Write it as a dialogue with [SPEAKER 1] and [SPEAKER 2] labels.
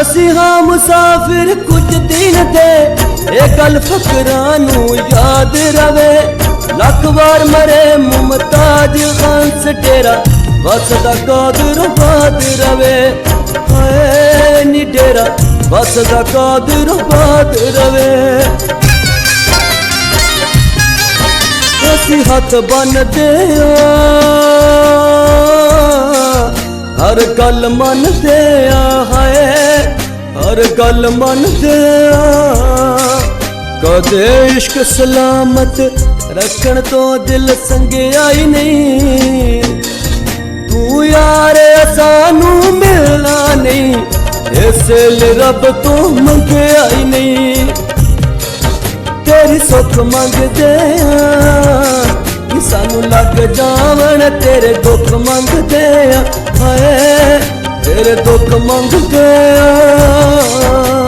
[SPEAKER 1] ਅਸੀਂ ਹਾਂ ਮੁਸਾਫਿਰ ਕੁਝ ਦਿਨ ਤੇ ਇਹ ਗੱਲ ਫਕਰਾਂ ਨੂੰ ਯਾਦ ਰਵੇ। ਲੱਖ ਵਾਰ ਮਰੇ ਮੁਮਤਾਜ ਹੰਸ ਡੇਰਾ ਦਾ ਕਾਦਰ ਬਾਦ ਰਵੇ। ਹਾਏ ਨੀ ਡੇਰਾ ਵਸਦਾ ਕਾਦਰ ਬਾਦ ਰਵੇ। ਅਸੀਂ ਹੱਥ ਬੰਨਦੇ ਆ ਹਰ ਗੱਲ ਮੰਨਦੇ ਆ ਹਰ ਗੱਲ ਮੰਨਦੇ ਆ। ਕਦੇ ਇਸ਼ਕ ਸਲਾਮਤ ਰੱਖਣ ਤੋਂ ਦਿਲ ਸੰਗਿਆ ਹੀ ਨਹੀਂ। ਤੂੰ ਯਾਰ ਸਾਨੂੰ ਮਿਲਣਾ ਨਹੀਂ, ਇਸ ਲਈ ਰੱਬ ਤੋਂ ਮੰਗਿਆ ਹੀ ਨਹੀਂ। ਤੇਰੀ ਸੁੱਖ ਮੰਗਦੇ ਆ, ਕਿ ਸਾਨੂੰ ਲੱਗ ਜਾਵਣ, ਤੇਰੇ ਦੁੱਖ ਮੰਗਦੇ ਆ। ਹਾਏ ਤੇਰੇ ਦੁੱਖ ਮੰਗਦੇ ਆ।